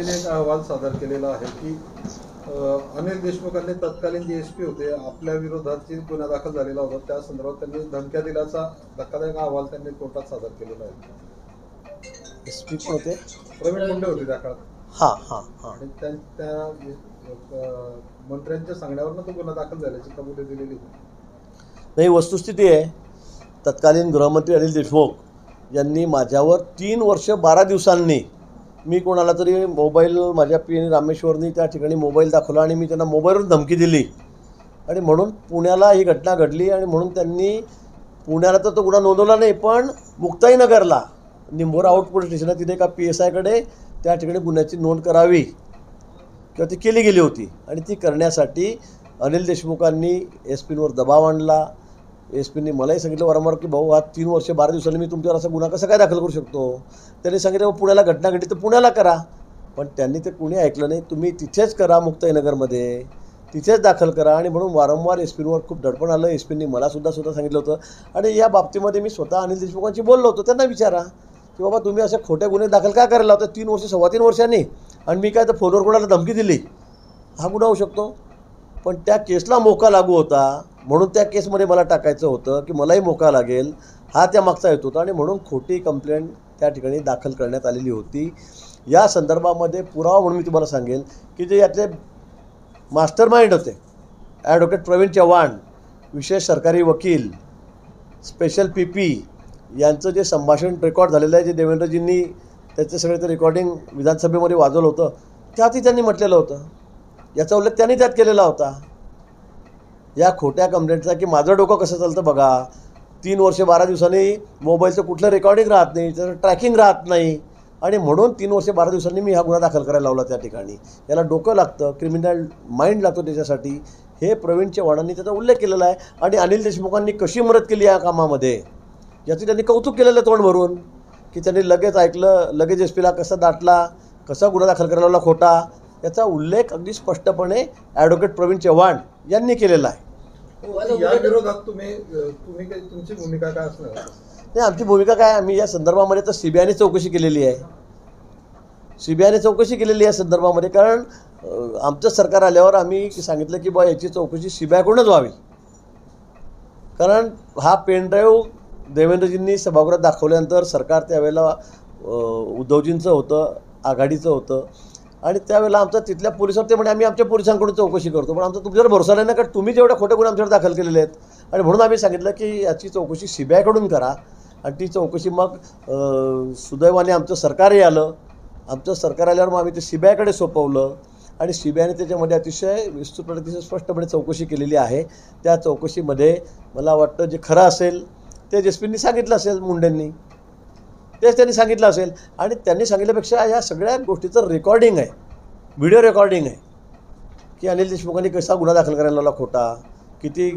सीबीआयने एक अहवाल सादर केलेला आहे की अनिल देशमुखांनी तत्कालीन जे एस पी होते आपल्या विरोधात जे गुन्हा दाखल झालेला होता त्या संदर्भात त्यांनी धमक्या दिल्याचा धक्कादायक अहवाल त्यांनी कोर्टात सादर केलेला आहे. एस पी होते? प्रवीण मुंडे होते त्या काळात. हां हां हां. आणि त्या मंत्र्यांच्या सांगण्यावरनं तो गुन्हा दाखल झाल्याची कबुली दिलेली नाही वस्तुस्थिती आहे. तत्कालीन गृहमंत्री अनिल देशमुख यांनी माझ्यावर तीन वर्ष बारा दिवसांनी मी कोणाला तरी मोबाईल माझ्या पी एन रामेश्वरनी त्या ठिकाणी मोबाईल दाखवला आणि मी त्यांना मोबाईलवरून धमकी दिली. आणि म्हणून पुण्याला ही घटना घडली आणि म्हणून त्यांनी पुण्याला तर तो गुन्हा नोंदवला नाही पण मुक्ताईनगरला निंभोरा आउट पोलीस स्टेशनला तिथे एका पी एस आयकडे त्या ठिकाणी गुन्ह्याची नोंद करावी किंवा ती केली गेली होती. आणि ती करण्यासाठी अनिल देशमुखांनी एस पींवर दबाव आणला एस पींनी मलाही सांगितलं वारंवार की भाऊ आज तीन वर्ष बारा दिवसांनी मी तुमच्यावर असा गुन्हा कसा काय दाखल करू शकतो? त्यांनी सांगितलं "मग पुण्याला घटना घडली तर पुण्याला करा. पण त्यांनी ते कुणी ऐकलं नाही. तुम्ही तिथेच करा मुक्ताईनगरमध्ये. तिथेच दाखल करा. आणि म्हणून वारंवार एस पीवर खूप दडपण आलं. एस पींनी मलासुद्धा सुद्धा सांगितलं होतं. आणि या बाबतीमध्ये मी स्वतः अनिल देशमुखांशी बोललो होतो. त्यांना विचारा की बाबा तुम्ही असे खोट्या गुन्हे दाखल का करायला होता तीन वर्ष सव्वा तीन वर्षांनी. आणि मी काय तर फोनवर कोणाला धमकी दिली? हा गुन्हा होऊ शकतो. पण त्या केसला मोका लागू होता. म्हणून त्या केसमध्ये मला टाकायचं होतं की मलाही मोका लागेल. हा त्या मागचा येत होता आणि म्हणून खोटी कंप्लेंट त्या ठिकाणी दाखल करण्यात आलेली होती. या संदर्भामध्ये पुरावा म्हणून मी तुम्हाला सांगेल की जे यातले मास्टर माइंड होते. ॲडव्होकेट प्रवीण चव्हाण विशेष सरकारी वकील स्पेशल पी पी यांचं जे संभाषण रेकॉर्ड झालेलं आहे जे देवेंद्रजींनी त्याचं सगळं ते रेकॉर्डिंग विधानसभेमध्ये वाजवलं होतं त्यातही त्यांनी म्हटलेलं होतं. याचा उल्लेख त्यांनी त्यात केलेला होता. या खोट्या कंप्लेंटचा की माझं डोकं कसं चालतं बघा? तीन वर्ष बारा दिवसांनी मोबाईलचं कुठलं रेकॉर्डिंग राहत नाही त्याचं ट्रॅकिंग राहत नाही. आणि म्हणून तीन वर्ष बारा दिवसांनी मी हा गुन्हा दाखल करायला लावला त्या ठिकाणी. याला डोकं लागतं क्रिमिनल माइंड लागतो त्याच्यासाठी. हे प्रवीणच्या वाडांनी त्याचा उल्लेख केलेला आहे. आणि अनिल देशमुखांनी कशी मदत केली या कामामध्ये? याचं त्यांनी कौतुक केलेलं तोंड भरून की त्यांनी लगेच ऐकलं लगेच एस पीला कसा दाटला कसा गुन्हा दाखल करायला लावला खोटा? याचा उल्लेख अगदी स्पष्टपणे ॲडव्होकेट प्रवीण चव्हाण यांनी केलेला आहे. या विरोधात तुम्ही तुम्ही तुमची भूमिका काय असणार? नाही आमची भूमिका काय आम्ही या संदर्भामध्ये तर सी बी आयने चौकशी केलेली आहे. सी बी आयने चौकशी केलेली आहे या संदर्भामध्ये कारण आमचं सरकार आल्यावर आम्ही सांगितलं की बा याची चौकशी सी बी आयकडूनच व्हावी. कारण हा पेनड्राईव्ह देवेंद्रजींनी सभागृहात दाखवल्यानंतर सरकार त्यावेळेला उद्धवजींचं होतं आघाडीचं होतं. आणि त्यावेळेला आमचा तिथल्या पोलिसांवर ते म्हणे आम्ही आमच्या पोलिसांकडून चौकशी करतो. पण आमचा तुमच्यावर भरोसा नाही ना कारण तुम्ही जेवढ्या खोटे गुन्हे आमच्यावर दाखल केलेले आहेत. आणि म्हणून आम्ही सांगितलं की याची चौकशी सी बी आयकडून करा. आणि ती चौकशी मग सुदैवाने आमचं सरकारही आलं. आमचं सरकार आल्यावर मग आम्ही ते सी बी आयकडे सोपवलं. आणि सी बी आयने त्याच्यामध्ये अतिशय विस्तृतपणे अतिशय स्पष्टपणे चौकशी केलेली आहे. त्या चौकशीमध्ये मला वाटतं जे खरं असेल ते जेसपींनी सांगितलं असेल मुंडेंनी. तेच त्यांनी सांगितलं असेल. आणि त्यांनी सांगितल्यापेक्षा या सगळ्या गोष्टीचं रेकॉर्डिंग आहे. व्हिडिओ रेकॉर्डिंग आहे. की अनिल देशमुखांनी कसा गुन्हा दाखल करायला लावला खोटा? किती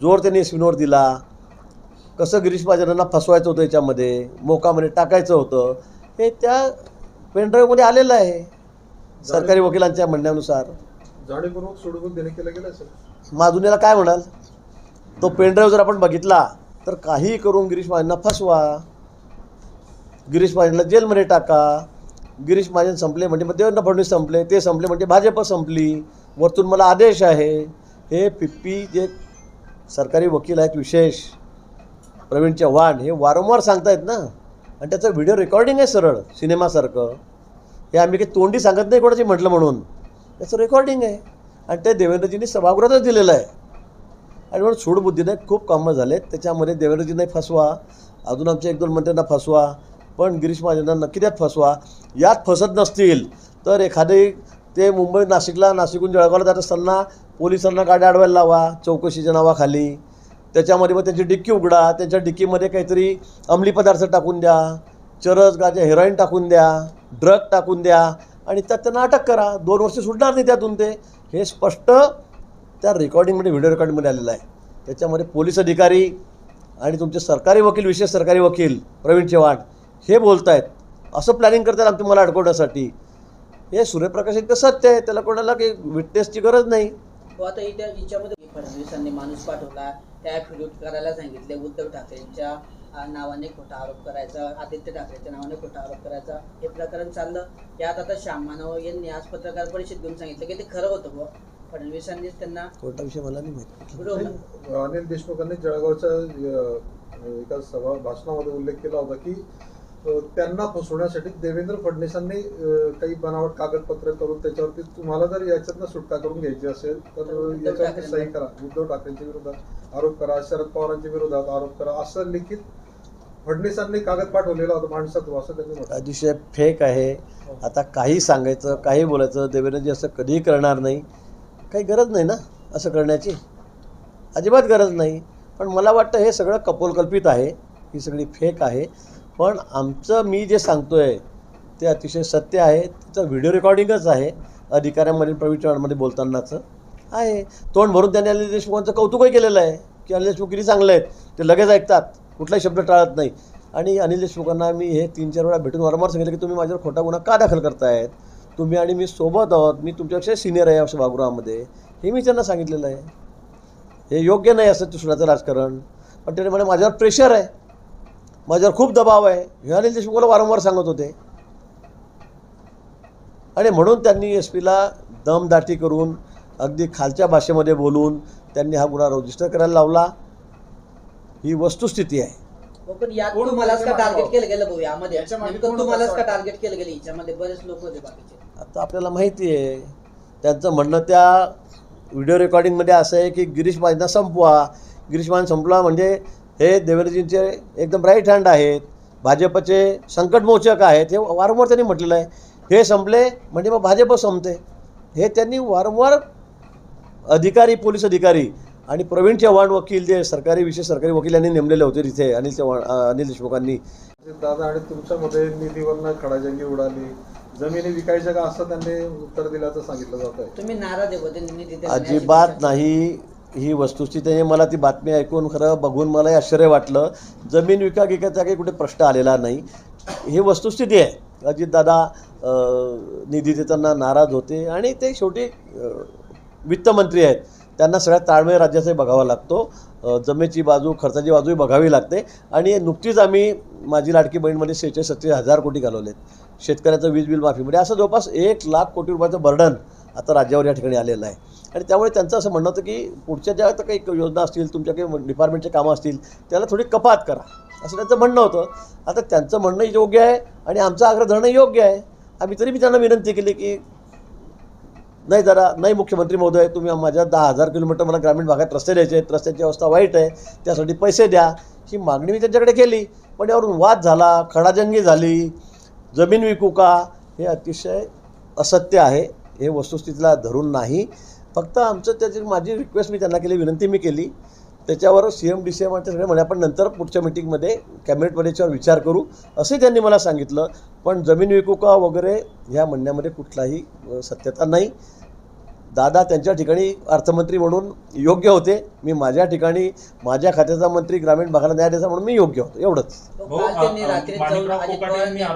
जोर त्यांनी एसपींवर दिला? कसं गिरीश महाजनांना फसवायचं होतं याच्यामध्ये? मोकामध्ये टाकायचं होतं? हे त्या पेनड्राईव्हमध्ये आलेलं आहे. सरकारी वकिलांच्या म्हणण्यानुसार. जाणीवपूर्वक सोडवून देणे केलं गेलं असेल. माधुनीला काय म्हणाल? तो पेनड्राईव्ह जर आपण बघितला तर काहीही करून गिरीश महाजनना फसवा. गिरीश महाजनला जेलमध्ये टाका. गिरीश महाजन संपले म्हणजे मग देवेंद्र फडणवीस संपले. ते संपले म्हणजे भाजप संपली. वरतून मला आदेश आहे. हे पिप्पी जे सरकारी वकील आहेत विशेष प्रवीण चव्हाण हे वारंवार सांगतायत ना. आणि त्याचं व्हिडिओ रेकॉर्डिंग आहे सरळ सिनेमासारखं. हे आम्ही काही तोंडी सांगत नाही कोणाची म्हटलं म्हणून. त्याचं रेकॉर्डिंग आहे. आणि ते देवेंद्रजींनी सभागृहातच दिलेलं आहे. आणि म्हणून सूडबुद्धीने खूप कामं झालेत. त्याच्यामध्ये देवेंद्रजींनाही फसवा. अजून आमच्या एक दोन मंत्र्यांना फसवा. पण गिरीश महाजनांना नक्की त्यात फसवा. यात फसत नसतील तर एखादे ते मुंबई नाशिकला नाशिकहून जळगावला जात असताना पोलिसांना गाड्या अडवायला लावा चौकशीच्या नावाखाली. त्याच्यामध्ये मग त्यांची डिक्की उघडा त्यांच्या डिक्कीमध्ये काहीतरी अंमली पदार्थ टाकून द्या चरस गाजा हेरोईन टाकून द्या ड्रग टाकून द्या आणि त्यात त्यांना अटक करा. दोन वर्ष सुटणार नाही त्यातून ते. हे स्पष्ट त्या रेकॉर्डिंगमध्ये व्हिडिओ रेकॉर्डिंगमध्ये आलेलं आहे. त्याच्यामध्ये पोलीस अधिकारी आणि तुमचे सरकारी वकील विशेष सरकारी वकील प्रवीण चव्हाण हे बोलत आहेत असं प्लॅनिंग करतात आमचं मला अडकवण्यासाठी. हे सूर्यप्रकाश इतकं सत्य आहे त्याला कोणाला काही विटनेसची गरज नाही. तो आता इथे याच्यामध्ये फडणवीसांनी माणूस पाठवला. त्या ॲफिडेविट करायला सांगितले उद्धव ठाकरेंच्या नावाने खोटा आरोप करायचा आदित्य ठाकरेच्या नावाने खोटा आरोप करायचा हे प्रकरण चाललं. यात आता श्याम मानव यांनी आज पत्रकार परिषद घेऊन सांगितलं की ते खरं होतं बुवा. फडणवीसांनीच त्यांना कोर्टाविषयी मला नाही माहिती. अनिल देशमुखांनी जळगावच्या एका सभा भाषणामध्ये उल्लेख केला होता की त्यांना फसवण्यासाठी देवेंद्र फडणवीसांनी काही बनावट कागदपत्र करून त्याच्यावरती तुम्हाला जर याच्यातनं सुटका करून घ्यायची असेल तर याच्यावरती सही करा. उद्धव ठाकरेंच्या विरोधात आरोप करा शरद पवारांच्या विरोधात आरोप करा. असं लिखित फडणवीसांनी कागद पाठवलेला होता माणसात असं त्यांनी म्हटलं. अतिशय फेक आहे. आता काही सांगायचं काही बोलायचं देवेंद्रजी असं कधीही करणार नाही. काही गरज नाही ना असं करण्याची? अजिबात गरज नाही. पण मला वाटतं हे सगळं कपोलकल्पित आहे. ही सगळी फेक आहे. पण आमचं मी जे सांगतो आहे ते अतिशय सत्य आहे. त्याचं व्हिडिओ रेकॉर्डिंगच आहे अधिकाऱ्यांमध्ये प्रवीण बोलतानाचं आहे. तोंड भरून त्यांनी अनिल देशमुखांचं कौतुकही केलेलं आहे की अनिल देशमुख किती चांगले आहेत ते लगेच ऐकतात. कुठलाही शब्द टाळत नाही. आणि अनिल देशमुखांना मी हे तीन चार वेळा भेटून वारंवार सांगितलं की तुम्ही माझ्यावर खोटा गुन्हा का दाखल करतायत? तुम्ही आणि मी सोबत आहोत मी तुमच्यापेक्षा सिनियर आहे या सभागृहामध्ये हे मी त्यांना सांगितलेलं आहे. हे योग्य नाही असं दुसऱ्याचं राजकारण. पण त्याने म्हणे माझ्यावर प्रेशर आहे. माझ्यावर खूप दबाव आहे. हे अनिल देशमुख मला वारंवार सांगत होते. आणि म्हणून त्यांनी एस पीला दमदाटी करून अगदी खालच्या भाषेमध्ये बोलून त्यांनी हा गुन्हा रजिस्टर करायला लावला. ही वस्तुस्थिती आहे. हो, पण यात कोण तुम्हालाच का त्याच्या टार्गेट मागे? केलं गेलं भाऊ? यामध्ये याच्या मागे नेमकं कोण तुम्हालाच होतं का असं टार्गेट केलं गेलं? याच्यामध्ये बरेच लोक होते बाकीचे. आता आपल्याला माहिती आहे त्यांचं म्हणणं त्या व्हिडिओ रेकॉर्डिंगमध्ये असं आहे की गिरीश महाजनना संपवा. गिरीश महाजन संपला म्हणजे हे देवेंद्रजींचे एकदम राईट हँड आहेत. भाजपचे संकटमोचक आहेत. हे वारंवार त्यांनी म्हटलेलं आहे. हे संपले म्हणजे मग भाजप संपते. हे त्यांनी वारंवार अधिकारी पोलीस अधिकारी आणि प्रवीण चव्हाण वकील जे सरकारी विशेष सरकारी वकील यांनी नेमलेले होते तिथे अनिल चव्हाण अनिल देशमुखांनी. दादा आणि तुमच्यामध्ये निधीवरनं खडाजंगी उडाली जमिनी विकायच्या का असं त्यांनी उत्तर दिल्याचं सांगितलं जात आहे तुम्ही देण्याची अजिबात. नाही. ही वस्तुस्थितीने मला ती बातमी ऐकून खरं बघून मलाही आश्चर्य वाटलं. जमीन विका गिकायचा काही कुठे प्रश्न आलेला नाही. ही वस्तुस्थिती आहे. अजितदादा निधी देताना नाराज होते आणि ते शेवटी वित्तमंत्री आहेत. त्यांना सगळ्यात ताळमेळ राज्याचाही बघावा लागतो. जमेची बाजू खर्चाची बाजूही बघावी लागते. आणि नुकतीच आम्ही माझी लाडकी बहीणमध्ये सेहेचाळीस सत्तेचाळीस हजार कोटी घालवलेत. शेतकऱ्याचं वीज बिल माफीमध्ये म्हणजे असं जवळपास एक लाख कोटी रुपयाचं बर्डन आता राज्यावर या ठिकाणी आलेलं आहे. आणि त्यामुळे त्यांचं असं म्हणणं होतं की पुढच्या ज्या आता काही योजना असतील तुमच्या काही डिपार्टमेंटचे कामं असतील त्याला थोडी कपात करा. असं त्यांचं म्हणणं होतं. आता त्यांचं म्हणणंही योग्य आहे आणि आमचा आग्रह धरणं योग्य आहे. आम्ही तरी मी त्यांना विनंती केली की नाही जरा नाही मुख्यमंत्री महोदय तुम्ही माझ्या दहा हजार किलोमीटर मला ग्रामीण भागात रस्ते द्यायचे आहेत रस्त्याची अवस्था वाईट आहे त्यासाठी पैसे द्या. ही मागणी मी त्यांच्याकडे केली. पण यावरून वाद झाला खडाजंगी झाली जमीन विकू का हे अतिशय असत्य आहे. हे वस्तुस्थितीला धरून नाही. फक्त आमचं त्याची माझी रिक्वेस्ट मी त्यांना केली विनंती मी केली. त्याच्यावर C M D C M सगळे म्हणे आपण नंतर पुढच्या मिटिंगमध्ये कॅबिनेटमध्ये याच्यावर विचार करू. असंही त्यांनी मला सांगितलं. पण जमीन विकू का वगैरे ह्या म्हणण्यामध्ये कुठलाही सत्यता नाही. दादा त्यांच्या ठिकाणी अर्थमंत्री म्हणून योग्य होते. मी माझ्या ठिकाणी माझ्या खात्याचा मंत्री ग्रामीण भागाला न्याय द्यायचा म्हणून मी योग्य होतो. एवढंच. आरोप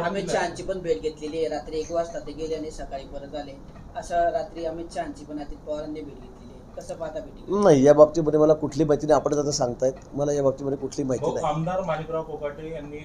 अमित. शहाची पण भेट घेतलेली आहे. रात्री एक वाजता ते गेले आणि सकाळी परत आले. असं रात्री अमित शहाची पण अजित पवारांनी भेट घेतलेली आहे. कसं पाहता भेटी नाही या बाबतीमध्ये मला कुठली माहिती नाही. आपण आता सांगतायत. मला या बाबतीमध्ये कुठली माहिती भाऊ, नाही. आमदार माणिकराव कोकाटे यांनी